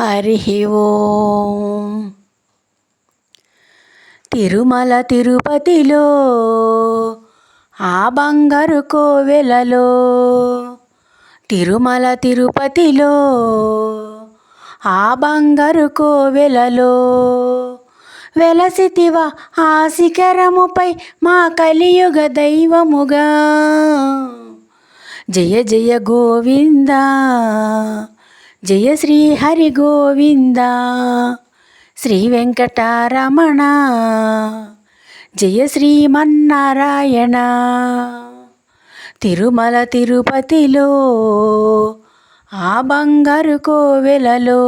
హరి ఓం. తిరుమల తిరుపతిలో ఆ బంగారు కోవెలలో తిరుమల తిరుపతిలో ఆ బంగారు కోవెలలో వెలసితివ ఆ శిఖరముపై మా కలియుగ దైవముగా. జయ జయ గోవిందా. జయ శ్రీ హరి గోవింద. శ్రీ వెంకటరమణ. జయ శ్రీమన్నారాయణ తిరుమల తిరుపతిలో ఆ బంగారు కోవెలలో.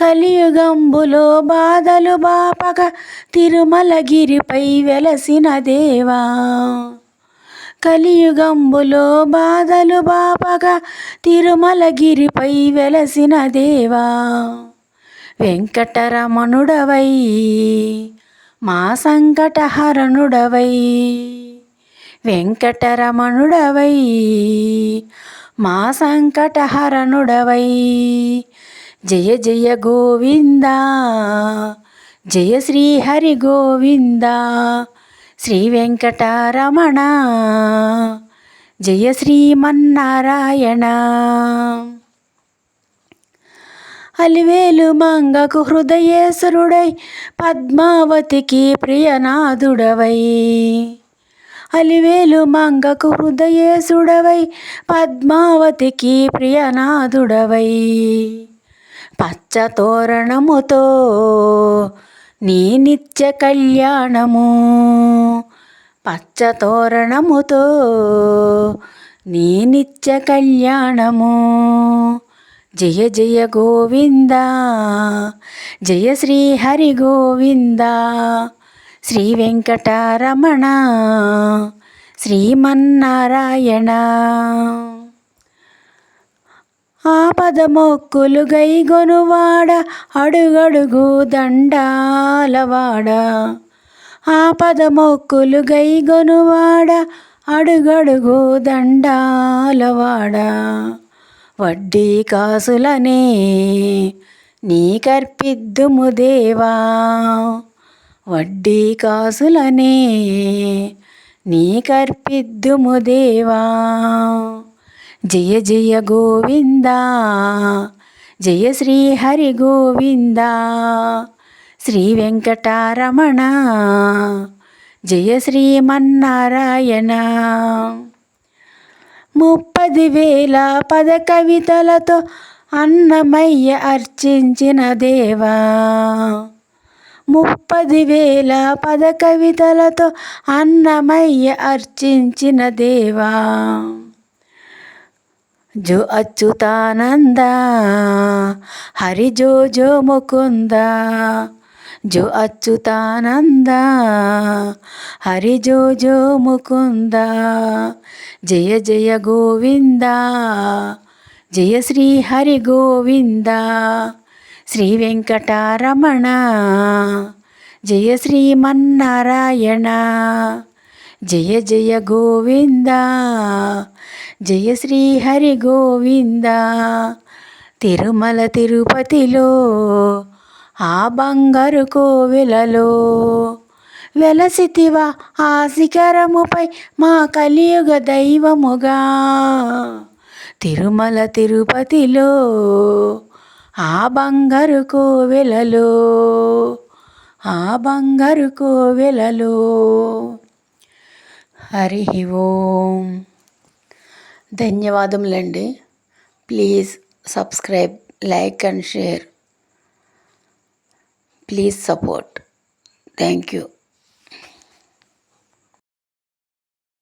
కలియుగంబులో బాధలు బాపక తిరుమలగిరిపై వెలసిన దేవా. కలియుగంబులో బాధలు బాపగా తిరుమలగిరిపై వెలసిన దేవా. వెంకటరమణుడవై మా సంకటహరణుడవై. వెంకటరమణుడవై మా సంకటహరణుడవై. జయ జయ గోవిందా జయ శ్రీహరి హరి గోవింద. శ్రీ వెంకటరమణ. జయ శ్రీమన్నారాయణ అలివేలు మంగకు హృదయేశ్వరుడై పద్మావతికి ప్రియనాథుడవై. అలివేలు మంగకు హృదయేశుడవై పద్మావతికి ప్రియనాథుడవై. పచ్చ తోరణముతో నీ నిత్య కళ్యాణము పచ్చ తోరణముతో నీ నిత్య కళ్యాణము. జయ జయ గోవింద జయ శ్రీ హరి గోవింద శ్రీ వెంకటరమణ శ్రీమన్నారాయణ ఆపద మొక్కులు గైగొనువాడ అడుగడుగు దండాలవాడ. ఆపద మొక్కులు గైగొనువాడ అడుగడుగు దండాలవాడ. వడ్డీ కాసులనే నీ కర్పిద్దుము దేవా. వడ్డీ కాసులనే నీ కర్పిద్దుము దేవా. జయ జయ గోవింద జయ శ్రీ హరి గోవింద శ్రీ వెంకటరమణ జయ శ్రీమన్నారాయణ ముప్పది వేల పద కవితలతో అన్నమయ్య అర్చించిన దేవా. ముప్పది వేల పద కవితలతో అన్నమయ్య అర్చించిన దేవా. జో అచ్యుతానంద హరి జో జో ముకుంద. జో అచ్యుతానంద హరి జో జో ముకుంద. జయ జయ గోవింద జయ శ్రీ హరి గోవింద. శ్రీ వెంకటరమణ జయ శ్రీమన్నారాయణ జయ జయ గోవిందా జయ శ్రీ హరి గోవింద. తిరుమల తిరుపతిలో ఆ బంగారు కోవెలలో వెలసితివా ఆ శిఖరముపై మా కలియుగ దైవముగా. తిరుమల తిరుపతిలో ఆ బంగారు కోవెలలో ఆ బంగారు కోవెలలో. హరి ఓం. ధన్యవాదములండి. Please subscribe like and share please support thank you